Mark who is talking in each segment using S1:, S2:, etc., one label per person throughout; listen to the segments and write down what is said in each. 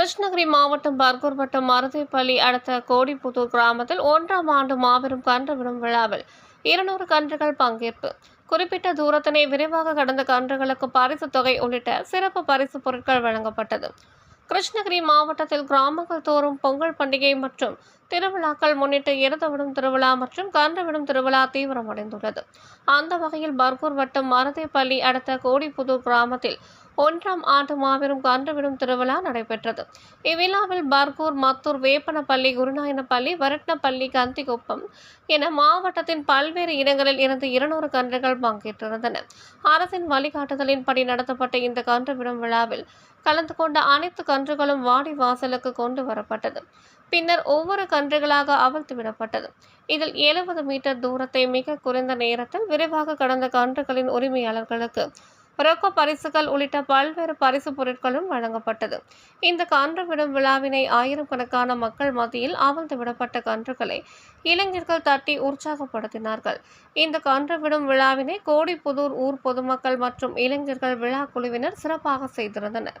S1: கிருஷ்ணகிரி மாவட்டம் பர்கூர் வட்டம் மருதைப்பள்ளி அடுத்த கோடிப்புத்தூர் கிராமத்தில் ஒன்றாம் ஆண்டு மாபெரும் கன்று விடும் விழாவில் இருநூறு கன்றுகள் பங்கேற்பு. குறிப்பிட்ட தூரத்தினை விரைவாக கடந்த கன்றுகளுக்கு பரிசு தொகை உள்ளிட்ட சிறப்பு பரிசு பொருட்கள் வழங்கப்பட்டது. கிருஷ்ணகிரி மாவட்டத்தில் கிராமங்கள் தோறும் பொங்கல் பண்டிகை மற்றும் திருவிழாக்கள் முன்னிட்டு இறந்துவிடும் திருவிழா மற்றும் கன்றுவிடும் திருவிழா தீவிரமடைந்துள்ளது அந்த வகையில் பர்கூர் வட்டம் மருதைப்பள்ளி அடுத்த கோடிப்புதூர் கிராமத்தில் ஒன்றாம் ஆண்டு மாபெரும் கன்றுவிடும் திருவிழா நடைபெற்றது. இவ்விழாவில் பர்கூர் மத்தூர் வேப்பனப்பள்ளி குருநாயனப்பள்ளி வரட்னப்பள்ளி கந்திகுப்பம் என மாவட்டத்தின் பல்வேறு இடங்களில் இருந்து இருநூறு கன்றுகள் பங்கேற்றிருந்தன. அரசின் வழிகாட்டுதலின்படி நடத்தப்பட்ட இந்த கன்றுவிடும் விழாவில் கலந்து கொண்ட அனைத்து கன்றுகளும் வாடி வாசலுக்கு கொண்டு வரப்பட்டது. பின்னர் ஒவ்வொரு கன்றுகளாக அவிழ்த்து விடப்பட்டது. இதில் எழுபது மீட்டர் தூரத்தை மிக குறைந்த நேரத்தில் விரைவாக கடந்த கன்றுகளின் உரிமையாளர்களுக்கு ரொக்க பரிசுகள் உள்ளிட்ட பல்வேறு பரிசு பொருட்களும் வழங்கப்பட்டது. இந்த கன்று விடும் விழாவினை ஆயிரக்கணக்கான மக்கள் மத்தியில் அவிழ்த்து விடப்பட்ட கன்றுகளை இளைஞர்கள் தட்டி உற்சாகப்படுத்தினார்கள். இந்த கன்று விடும் விழாவினை கோடிப்புதூர் ஊர் பொதுமக்கள் மற்றும் இளைஞர்கள் விழா குழுவினர் சிறப்பாக செய்திருந்தனர்.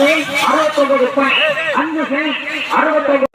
S2: அறுபத்தொன்பது அஞ்சு செல் அறுபத்தொன்பது.